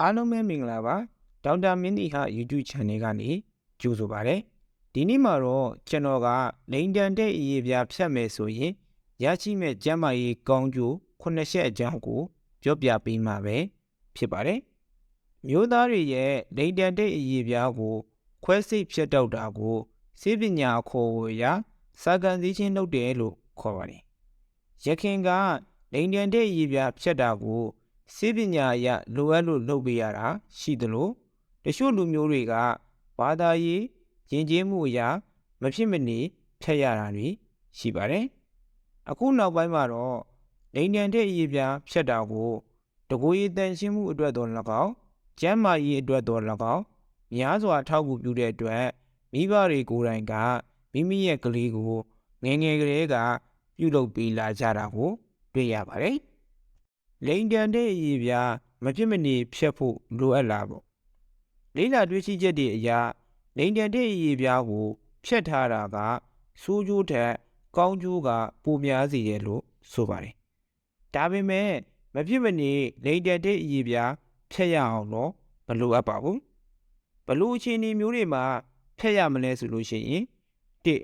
အားလုံးပဲမင်္ဂလာပါဒေါက်တာမင်းဒီဟာ YouTube Channel ကနေကြိုဆိုပါရစေဒီနေ့မှာတော့ကျွန်တော်ကလိန်တန်တဲ့အရေးပြဖြတ်မယ်ဆိုရင်ရရှိမဲ့ကျန်းမာရေးကောင်းကျိုးခုနှစ်ချက်အကြောင်းကိုပြောပြပေးမှာပဲဖြစ်ပါတယ်မျိုးသားတွေရဲ့လိန်တန်တဲ့အရေးပြကိုခွဲစိတ်ဖြတ်တောက်တာကိုစေပညာခေါ်ဝေရာစာကန်စည်းချင်းလုပ်တယ်လို့ခေါ်ပါတယ်ရခင်ကလိန်တန်တဲ့အရေးပြဖြတ်တာကို စေပညာအရလိုအပ်လို့လုပ်ပေးရတာရှိသလိုတချို့လူမျိုးတွေကဘာသာရေးယဉ်ကျေးမှုအရာမဖြစ်မနေဖြတ်ရတာတွေရှိပါတယ်။အခုနောက်ပိုင်းမှာတော့လိန်တန်တဲ့အရေးပြားဖြတ်တာကိုတကိုယ်ရည်တန်ရှင်းမှုအတွက်တော်၎င်းကျန်းမာရေးအတွက်တော်၎င်းများစွာထောက်ကူပြုတဲ့အတွက်မိဘတွေကိုယ်တိုင်ကမိမိရဲ့ကလေးကိုငယ်ငယ်ကလေးကပြုလုပ်ပေးလာကြတာကိုတွေ့ရပါတယ်။ လိန်တန်တဲ့အရေးပြားမဖြစ်မနေဖြတ်ဖို့လိုအပ်လာပေါ့လေးလာတွေ့ရှိချက်တွေအရလိန်တန်တဲ့အရေးပြားကိုဖြတ်ထားတာကဆိုးကျိုးထက်ကောင်းကျိုးကပိုများစေတယ်လို့ဆိုပါတယ်ဒါပေမဲ့မဖြစ်မနေလိန်တန်တဲ့အရေးပြားဖြတ်ရအောင်တော့မလိုအပ်ပါဘူးဘလို့အခြေအနေမျိုးတွေမှာဖြတ်ရမလဲဆိုလို့ရှိရင်တစ်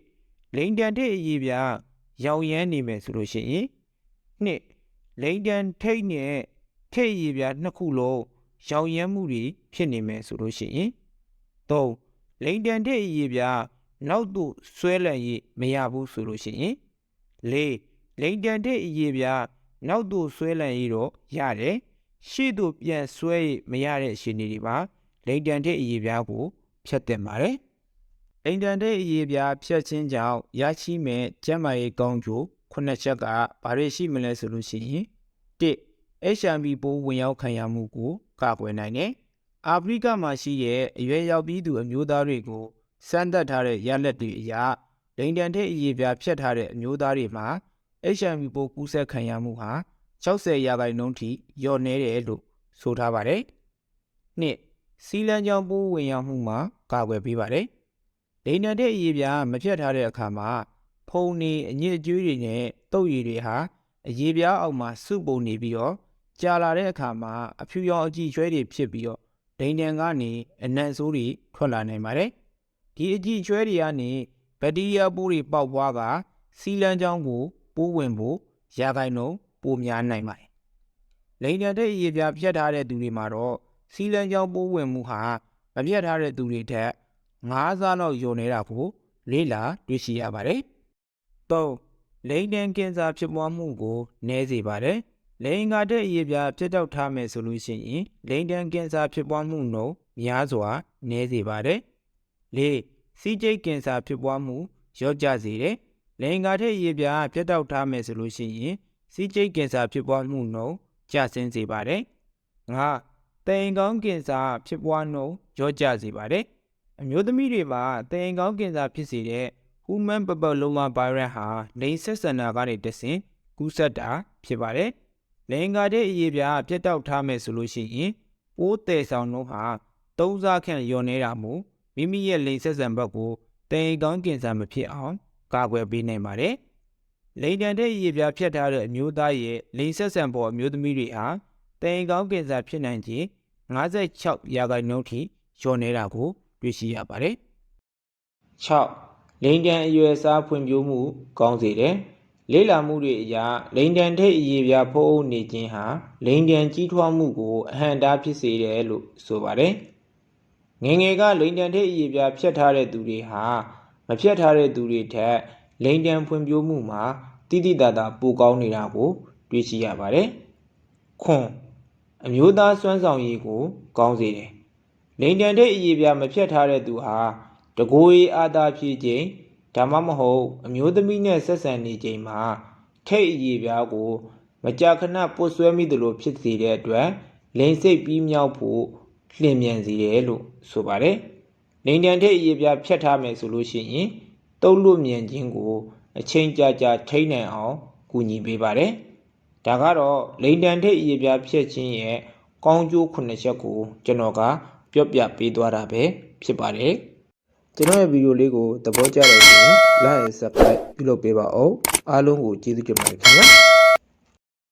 လိန်တန်တဲ့အရေးပြားရောင်ရမ်းနေမယ်ဆိုလို့ရှိရင်နှစ် လိန်တန်ထိတ်နဲ့ထိတ်ရည်ပြားနှစ်ခုလုံးရောင်ရမ်းမှုတွေဖြစ်နေမယ်ဆိုလို့ရှိရင်၃လိန်တန်ထိတ်ရည်ပြားနောက်သို့ဆွဲလန့်ရည်မရဘူးဆိုလို့ရှိရင်၄လိန်တန်ထိတ်ရည်ပြားနောက်သို့ဆွဲလန့်ရည်တော့ရတယ်ရှေ့သို့ပြန်ဆွဲရည်မရတဲ့အခြေအနေတွေပါလိန်တန်ထိတ်ရည်ပြားကိုဖြတ်တင်ပါတယ်လိန်တန်ထိတ်ရည်ပြားဖြတ်ခြင်းကြောင့်ရရှိမဲ့ကျန်းမာရေးကောင်းကျိုး ခုနှစ်ချက်ကဘာတွေရှိမလဲဆိုလို့ရှိရင်1 HIV ပိုးဝင်ရောက်ခံရမှုကိုကာကွယ်နိုင်တယ်။အာဖရိကမှာရှိတဲ့အရွယ်ရောက်ပြီးသူအမျိုးသားတွေကိုစမ်းသပ်ထားတဲ့ရလဒ်တွေအရလိန်တန်တဲ့အရေးပြားဖြတ်ထားတဲ့အမျိုးသားတွေမှာ HIV ပိုးကူးစက်ခံရမှုဟာ60ရာခိုင်နှုန်းထိလျော့နည်းတယ်လို့ဆိုထားပါတယ်။နှစ်စီလန်ကြောင့်ပိုးဝင်ရောက်မှုမှာကာကွယ်ပေးပါတယ်။လိန်တန်တဲ့အရေးပြားမဖြတ်ထားတဲ့အခါမှာ ဖုံနေအညစ်အကြေးတွေနဲ့တုပ်ရည်တွေဟာအရေးပြားအောက်မှာစုပုံနေပြီးတော့ကြာလာတဲ့အခါမှာအဖြူရောင်အကြည့်ကျွဲတွေဖြစ်ပြီးတော့ဒိန်တန်ကနေအနံ့ဆိုးတွေထွက်လာနိုင်ပါတယ်။ဒီအကြည့်ကျွဲတွေကနေဘက်တီးရီးယားပိုးတွေပေါက်ပွားကစီလန်းချောင်းကိုပိုးဝင်ဖို့ရာခိုင်နှုန်းပိုများနိုင်ပါတယ်။လိန်တန်တဲ့အရေးပြားဖြတ်ထားတဲ့သူတွေမှာတော့စီလန်းချောင်းပိုးဝင်မှုဟာမပြတ်ထားတဲ့သူတွေထက်၅ဆလောက်ယုံနေတာကိုလေးလာတွေ့ရှိရပါတယ်။ ၃လိန်တန်ကင်ဆာဖြစ်ပွားမှုကိုနည်းစေပါတယ်။လိန်ကာတဲ့အရေးပြားပြတ်တောက်ထားမယ်ဆိုလို့ရှိရင်လိန်တန်ကင်ဆာဖြစ်ပွားမှုနှုန်းများစွာနည်းစေပါတယ်။၄စီးကျိတ်ကင်ဆာဖြစ်ပွားမှုလျော့ကျစေတယ်။လိန်ကာတဲ့အရေးပြားပြတ်တောက်ထားမယ်ဆိုလို့ရှိရင်စီးကျိတ်ကင်ဆာဖြစ်ပွားမှုနှုန်းကျဆင်းစေပါတယ်။၅တိမ်ကောင်းကင်ဆာဖြစ်ပွားနှုန်းလျော့ကျစေပါတယ်။အမျိုးသမီးတွေမှာတိမ်ကောင်းကင်ဆာဖြစ်စေတဲ့ Human Papilloma Virus ဟာလိင်ဆက်ဆံတာကနေတဆင့်ကူးစက်တာဖြစ်ပါတယ်။လိင်ကာတဲ့အရေးပြားပြတ်တောက်ထားမယ်ဆိုလို့ရှိရင်ပိုးတယ်ဆောင်နှုန်းဟာသုံးစားခန့်လျော်နေတာမို့မိမိရဲ့လိင်ဆက်ဆံဘက်ကိုတိမ်ကောင်းကင်ဆာမဖြစ်အောင်ကာကွယ်ပေးနိုင်ပါတယ်။လိင်တန်တဲ့အရေးပြားဖြတ်ထားတဲ့အမျိုးသားရဲ့လိင်ဆက်ဆံပေါ်အမျိုးသမီးတွေဟာတိမ်ကောင်းကင်ဆာဖြစ်နိုင်ခြင်း56ရာခိုင်နှုန်းထိလျော်နေတာကိုတွေ့ရှိရပါတယ်။6 လိန်တန်အရွယ်စားဖွံ့ဖြိုးမှုကောင်းစေတယ်။လေးလာမှုတွေအရလိန်တန်ထိပ်အရေးပြဖုံးအုပ်နေခြင်းဟာလိန်တန်ကြီးထွားမှုကိုအဟန့်တားဖြစ်စေတယ်လို့ဆိုပါတယ်။ငယ်ငယ်ကလိန်တန်ထိပ်အရေးပြဖြတ်ထားတဲ့သူတွေဟာမဖြတ်ထားတဲ့သူတွေထက်လိန်တန်ဖွံ့ဖြိုးမှုမှာတိတိတသာပိုကောင်းနေတာကိုတွေ့ရှိရပါတယ်။ခွန်အမျိုးသားစွမ်းဆောင်ရည်ကိုကောင်းစေတယ်။လိန်တန်ထိပ်အရေးပြမဖြတ်ထားတဲ့သူဟာ တကိုယ်ရေးအားသာဖြည့်ခြင်းဒါမှမဟုတ်အမျိုးသမီးနဲ့ဆက်ဆံနေချိန်မှာထိတ်အရေးပြားကို မကြာခဏပုတ်ဆွဲမိသလိုဖြစ်စေတဲ့အတွက်လိန်စိတ်ပြီးမြောက်ဖို့လျင်မြန်စေတယ်လို့ဆိုပါတယ်။လိန်တန်ထိတ်အရေးပြားဖြတ်ထားမယ်ဆိုလို့ရှိရင်တုံးလို့မြန်ခြင်းကို အချိန်ကြာကြာထိန်းနိုင်အောင်ကူညီပေးပါတယ်။ဒါကတော့လိန်တန်ထိတ်အရေးပြားဖြတ်ခြင်းရဲ့ကောင်းကျိုးခုနှစ်ချက်ကိုကျွန်တော်ကပြောပြပေးသွားတာပဲဖြစ်ပါတယ်။ ကျွန်တော်ရဲ့ဗီဒီယိုလေးကိုသဘောကျတယ်ဆိုရင် like and subscribe ပြုလုပ်ပေးပါဦးအားလုံးကိုကျေးဇူးတင်ပါတယ်ခင်ဗျာ